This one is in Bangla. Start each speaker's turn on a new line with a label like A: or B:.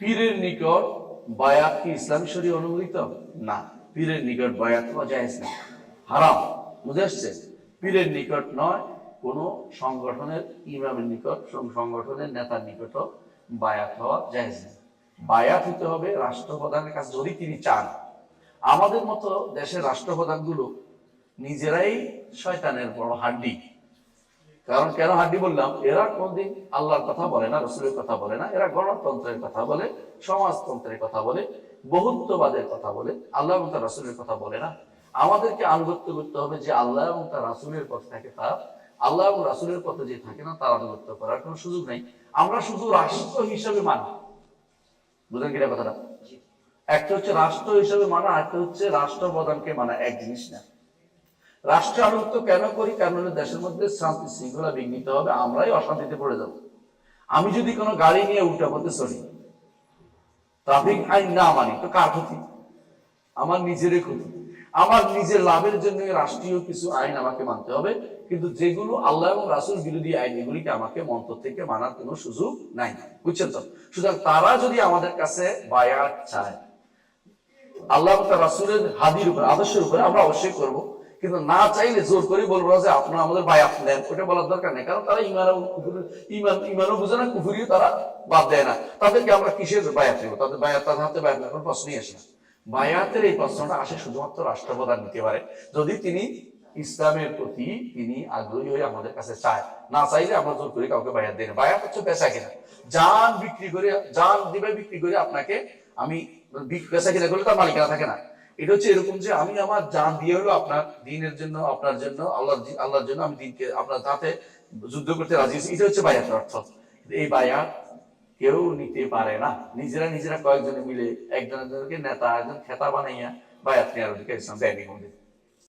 A: পীরের নিকট বায়াত কি ইসলাম শরী অনুমোদিত? না, পীরের নিকট বায়াত হওয়া যায় না। হারাম, বুঝে আসছে? পীরের নিকট নয়, কোন সংগঠনের, ইমামের নিকট সংগঠনের নেতার নিকট বায়াত হওয়া যায় না। বায়াত হতে হবে রাষ্ট্রপ্রধানের কাছে যদি তিনি চান। আমাদের মতো দেশের রাষ্ট্রপ্রধানগুলো নিজেরাই শয়তানের বড় হাড্ডি। কারণ কেন হাড্ডি বললাম? এরা কোনদিন আল্লাহর কথা বলে না রসুলের কথা বলে না এরা গণতন্ত্রের কথা বলে সমাজতন্ত্রের কথা বলে বহুত্ববাদের কথা বলে আল্লাহ এবং তার রাসুলের কথা বলে না। আমাদেরকে আনুগত্য করতে হবে যে আল্লাহ এবং তার রাসুলের পথ থাকে তার আল্লাহ এবং রাসুলের পথে যে থাকে না তার আনুগত্য করার কোনো সুযোগ নেই। আমরা শুধু রাষ্ট্র হিসাবে মানি। বুঝলেন কিনা কথাটা? একটা হচ্ছে রাষ্ট্র হিসাবে মানা একটা হচ্ছে রাষ্ট্রপ্রধানকে মানা এক জিনিস না। রাষ্ট্র আনুগত্য কেন করি? কারণ হলো দেশের মধ্যে শান্তি শৃঙ্খলা বিঘ্নিত হবে, আমরাই অশান্তিতে পড়ে যাব। আমি যদি কোনো গাড়ি নিয়ে উল্টা পথে চলি, ট্রাফিক আইন না মানি, তো কার ক্ষতি? আমার নিজেরই ক্ষতি। আমার নিজের লাভের জন্য রাষ্ট্রীয় কিছু আইন আমাকে মানতে হবে, কিন্তু যেগুলো আল্লাহ এবং রাসুল বিরোধী আইন, এগুলিকে আমাকে মন্ত্র থেকে মানার কোনো সুযোগ নাই। বুঝছেন তো? সুতরাং তারা যদি আমাদের কাছে বায়াত চায়, আল্লাহ রাসুলের হাদির উপরে, আদর্শের উপরে, আমরা অবশ্যই করব। কিন্তু না চাইলে জোর করে বলব যে আপনারা আমাদের বায়াত নেন ওটা বলার দরকার নেই। কারণ তারা ইমান এবং কুফুরি- ইমান, ইমানও বুঝে না, কুফুরিও তারা বাদ দেয় না। তাদেরকে আমরা কিসের বায়াত নেব তাদের বায়াত, তাদের হাতে বায়াত নেওয়ার কোনো প্রশ্নই আসে না। বায়াতের এই প্রশ্নটা আসে শুধুমাত্র রাষ্ট্রপ্রধান নিতে পারে। যদি তিনি ইসলামের প্রতি তিনি আগ্রহী হয়ে আমাদের কাছে চায়, না চাইলে আমরা জোর করে কাউকে বায়াত দেয় না। বায়াত হচ্ছে বেচা কিনা? যান বিক্রি করে যান দিবে বিক্রি করে আপনাকে আমি বেচা কিনা করলে তার মালিকানা থাকে না। এটা হচ্ছে এরকম যে আমি আমার জান দিয়ে হলো আপনার দিনের জন্য, আপনার জন্য আল্লাহ আল্লাহর জন্য আমি দিনকে আপনার হাতে যুদ্ধ করতে রাজি হয়েছি। এটা হচ্ছে বায়াতের অর্থ। এই বায়াত কেউ নিতে পারে না। নিজেরা নিজেরা কয়েকজনে মিলে একজনের একজনকে নেতা, একজন খেতা বানাইয়া বায়াত নেওয়ার অধিকার ইসলাম দেয়নি